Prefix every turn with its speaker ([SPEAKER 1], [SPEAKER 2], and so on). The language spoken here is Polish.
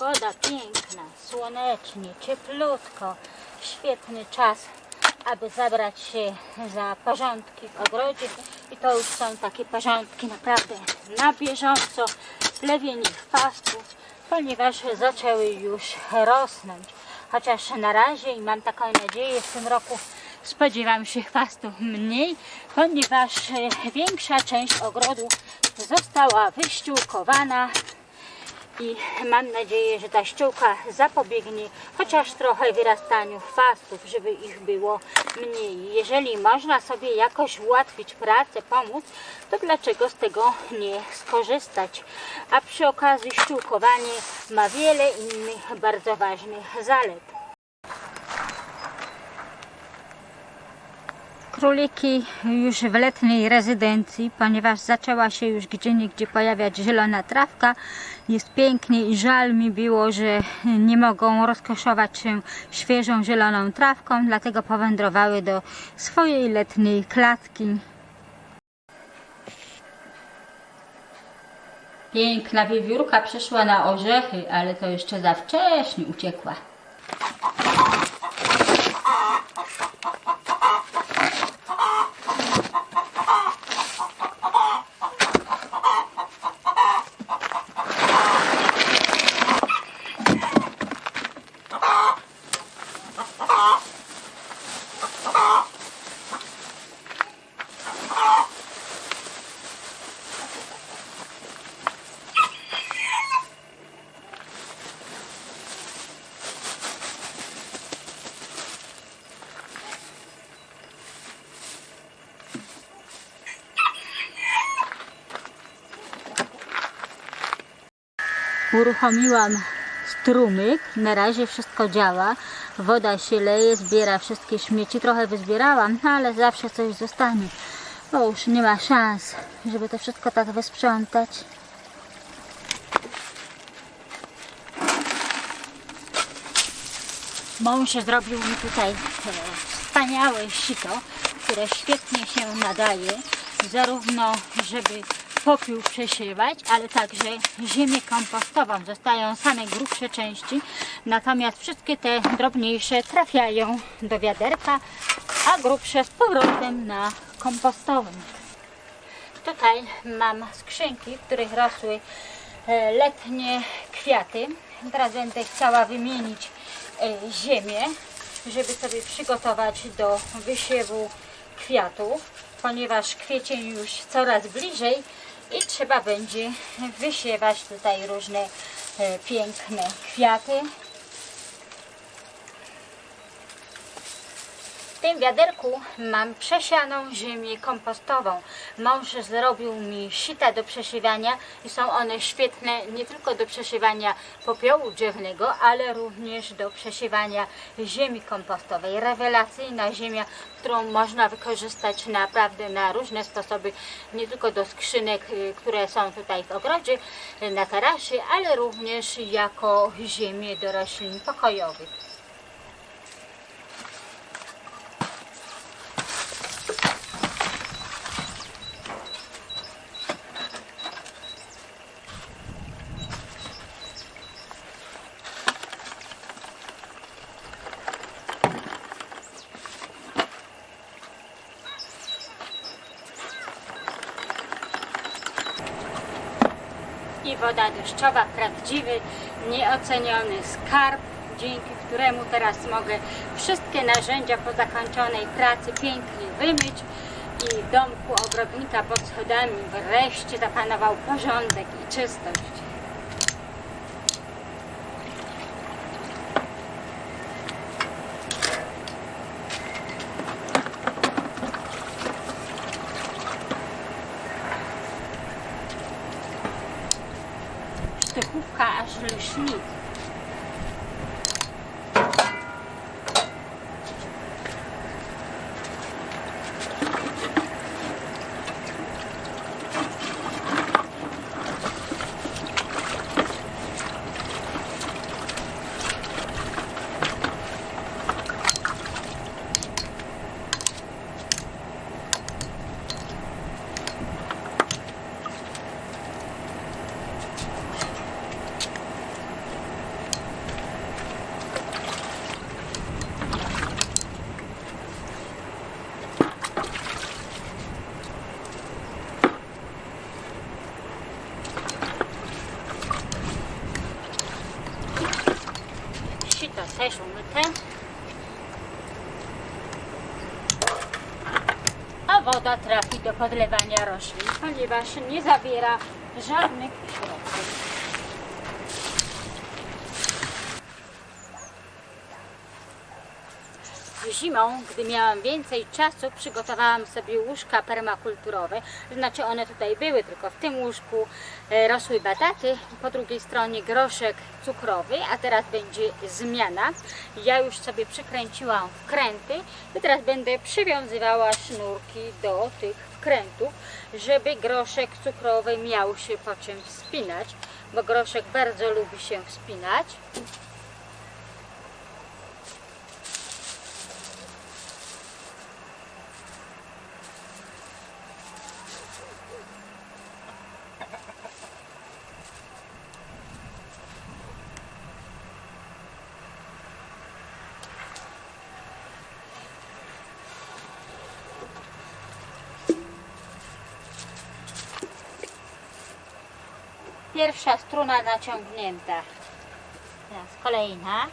[SPEAKER 1] Pogoda piękna, słonecznie, cieplutko. Świetny czas, aby zabrać się za porządki w ogrodzie. I to już są takie porządki naprawdę na bieżąco, plewienie chwastów, ponieważ zaczęły już rosnąć. Chociaż na razie i mam taką nadzieję w tym roku spodziewam się chwastów mniej, ponieważ większa część ogrodu została wyściółkowana i mam nadzieję, że ta ściółka zapobiegnie chociaż trochę wyrastaniu chwastów, żeby ich było mniej. Jeżeli można sobie jakoś ułatwić pracę, pomóc, to dlaczego z tego nie skorzystać? A przy okazji ściółkowanie ma wiele innych bardzo ważnych zalet. Króliki już w letniej rezydencji, ponieważ zaczęła się już gdzie niegdzie pojawiać zielona trawka. Jest pięknie i żal mi było, że nie mogą rozkoszować się świeżą zieloną trawką, dlatego powędrowały do swojej letniej klatki. Piękna wiewiórka przyszła na orzechy, ale to jeszcze za wcześnie uciekła. Uruchomiłam strumyk, na razie wszystko działa, woda się leje, zbiera wszystkie śmieci, trochę wyzbierałam, no ale zawsze coś zostanie. Bo już nie ma szans, żeby to wszystko tak wysprzątać. Mąż zrobił mi tutaj e, wspaniałe sito, które świetnie się nadaje, zarówno żeby popiół przesiewać, ale także ziemię kompostową. Zostają same grubsze części, natomiast wszystkie te drobniejsze trafiają do wiaderka, a grubsze z powrotem na kompostowym. Tutaj mam skrzynki, w których rosły e, letnie kwiaty. Teraz będę chciała wymienić e, ziemię, żeby sobie przygotować do wysiewu kwiatów, ponieważ kwiecień już coraz bliżej i trzeba będzie wysiewać tutaj różne e, piękne kwiaty. W tym wiaderku mam przesianą ziemię kompostową. Mąż zrobił mi sita do przesiewania i są one świetne nie tylko do przesiewania popiołu drzewnego, ale również do przesiewania ziemi kompostowej. Rewelacyjna ziemia, którą można wykorzystać naprawdę na różne sposoby, nie tylko do skrzynek, y, które są tutaj w ogrodzie, y, na tarasie, ale również jako ziemię do roślin pokojowych. Woda deszczowa, prawdziwy, nieoceniony skarb, dzięki któremu teraz mogę wszystkie narzędzia po zakończonej pracy pięknie wymyć i w domku ogrodnika pod schodami wreszcie zapanował porządek i czystość. Sztychówka aż lśni. Też umyte. A woda trafi do podlewania roślin, ponieważ nie zawiera żadnych Zimą, gdy miałam więcej czasu, przygotowałam sobie łóżka permakulturowe. Znaczy one tutaj były, tylko w tym łóżku e, rosły bataty, po drugiej stronie groszek cukrowy, a teraz będzie zmiana. Ja już sobie przykręciłam wkręty i teraz będę przywiązywała sznurki do tych wkrętów, żeby groszek cukrowy miał się po czym wspinać, bo groszek bardzo lubi się wspinać. Pierwsza struna naciągnięta. Teraz kolejna.